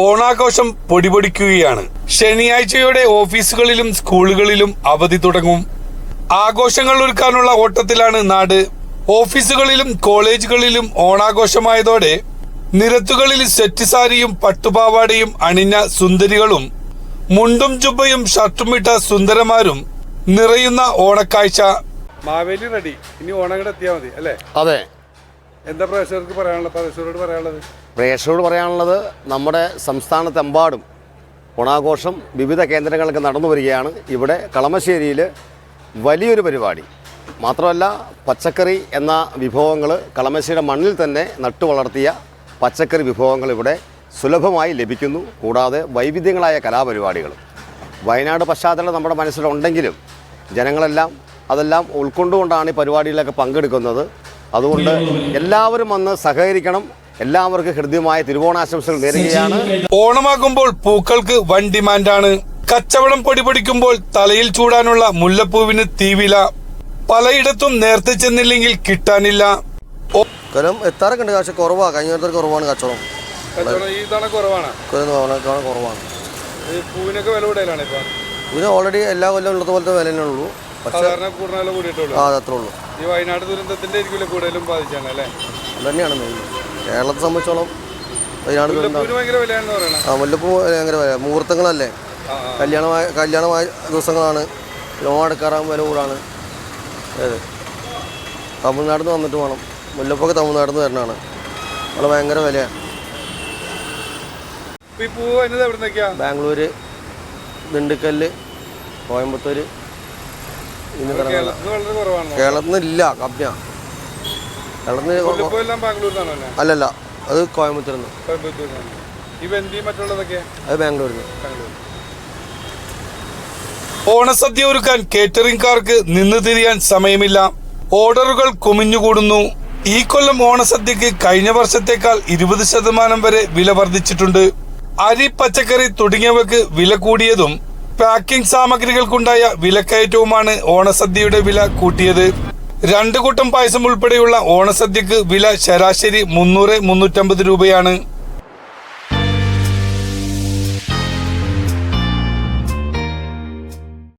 ഓണാഘോഷം പൊടിപൊടിക്കുകയാണ്. ശനിയാഴ്ചയോടെ ഓഫീസുകളിലും സ്കൂളുകളിലും അവധി തുടങ്ങും. ആഘോഷങ്ങൾ ഒരുക്കാനുള്ള ഓട്ടത്തിലാണ് നാട്. ഓഫീസുകളിലും കോളേജുകളിലും ഓണാഘോഷമായതോടെ നിരത്തുകളിൽ സെറ്റ് സാരിയും പട്ടുപാവാടയും അണിഞ്ഞ സുന്ദരികളും മുണ്ടും ജുബയും ഷർട്ടുമിട്ട സുന്ദരമാരും നിറയുന്ന ഓണക്കാഴ്ച. മാവേലി റെഡി. ഇനി ഓണം കൂടെ എത്തിയാൽ മതി അല്ലേ? അതെ. എന്താ പ്രേക്ഷകർക്ക് പറയാനുള്ളത്? പ്രേക്ഷകരോട് പറയാനുള്ളത്? പ്രേക്ഷകരോട് പറയാനുള്ളത് നമ്മുടെ സംസ്ഥാനത്തെമ്പാടും ഓണാഘോഷം വിവിധ കേന്ദ്രങ്ങൾക്ക് നടന്നു വരികയാണ്. ഇവിടെ കളമശ്ശേരിയിൽ വലിയൊരു പരിപാടി. മാത്രമല്ല പച്ചക്കറി എന്ന വിഭവങ്ങൾ കളമശ്ശേരിയുടെ മണ്ണിൽ തന്നെ നട്ടു വളർത്തിയ പച്ചക്കറി വിഭവങ്ങൾ ഇവിടെ സുലഭമായി ലഭിക്കുന്നു. കൂടാതെ വൈവിധ്യങ്ങളായ കലാപരിപാടികൾ. വയനാട് പശ്ചാത്തലം നമ്മുടെ മനസ്സിലുണ്ടെങ്കിലും ജനങ്ങളെല്ലാം അതെല്ലാം ഉൾക്കൊണ്ടുകൊണ്ടാണ് ഈ പരിപാടിയിലൊക്കെ പങ്കെടുക്കുന്നത്. അതുകൊണ്ട് എല്ലാവരും വന്ന് സഹകരിക്കണം. എല്ലാവർക്കും ഹൃദ്യമായ തിരുവോണാശംസകൾ നേരുകയാണ്. ഓണമാകുമ്പോൾ പൂക്കൾക്ക് വൻ ഡിമാൻഡാണ്. കച്ചവടം പൊടിപൊടിക്കുമ്പോൾ തലയിൽ ചൂടാനുള്ള മുല്ലപ്പൂവിന് തീവില. പലയിടത്തും നേരത്തെ ചെന്നില്ലെങ്കിൽ കിട്ടാനില്ല. ഓ- കൊല്ലം എത്താറൊക്കെ ഉണ്ട് പക്ഷെ കുറവാണ് കഴിഞ്ഞ വർഷത്തെ കുറവാണ് കച്ചവടം. കുറവാണ്. പൂവിനൊക്കെ വില കൂടുതലാണ് ഇപ്പൊ. ഇതിന് ഓൾറെഡി എല്ലാ കൊല്ലം ഉള്ളത് പോലത്തെ വില തന്നെ ഉള്ളൂ. പക്ഷെ കൂടിയിട്ടുള്ളൂ. ആ ഉള്ളൂ. ഈ വയനാട് ദുരന്തത്തിന്റെ ആയിരിക്കില്ല കൂടുതലും ബാധിച്ചാണ് അല്ലേ? അത് തന്നെയാണ് മെയിൻ കേരളത്തെ സംബന്ധിച്ചോളം വയനാട് ദുരന്തം മുല്ലപ്പൂവിന് ഭയങ്കര വിലയാണെന്ന് പറയണേ. ആ മുല്ലപ്പൂ ഭയങ്കര വില. മുഹൂർത്തങ്ങളല്ലേ? കല്യാണമായ കല്യാണമായ ദിവസങ്ങളാണ്. ലോൺ എടുക്കാറാകുമ്പോൾ വില കൂടാണ്. ഏത് തമിഴ്നാട്ടിൽ നിന്ന് വന്നിട്ട് വേണം. മുല്ലപ്പൊക്കെ തമിഴ്നാട് നിന്ന് വരണതാണ് അവിടെ ഭയങ്കര വിലയാണ് ഇപ്പൊ ഈ പൂവ് വരുന്നത് ബാംഗ്ലൂർ കോയമ്പത്തൂർ ഇന്ന് കേരളത്തിൽ ഇല്ല കമ്മിയാ. കേരളത്തിൽ അല്ലല്ല അത് കോയമ്പത്തൂരിൽ നിന്ന് അത് ബാംഗ്ലൂരിൽ നിന്ന് ഓണസദ്യ ഒരുക്കാൻ കേറ്ററിംഗുകാർക്ക് നിന്ന് തിരിയാൻ സമയമില്ല. ഓർഡറുകൾ കുമിഞ്ഞുകൂടുന്നു. ഈ കൊല്ലം ഓണസദ്യക്ക് കഴിഞ്ഞ വർഷത്തേക്കാൾ ഇരുപത് ശതമാനം വരെ വില വർദ്ധിച്ചിട്ടുണ്ട്. അരി പച്ചക്കറി തുടങ്ങിയവക്ക് വില കൂടിയതും പാക്കിംഗ് സാമഗ്രികൾക്കുണ്ടായ വിലക്കയറ്റവുമാണ് ഓണസദ്യയുടെ വില കൂട്ടിയത്. രണ്ടു കൂട്ടം പായസം ഉൾപ്പെടെയുള്ള ഓണസദ്യക്ക് വില ശരാശരി മുന്നൂറ് മുന്നൂറ്റമ്പത് രൂപയാണ്.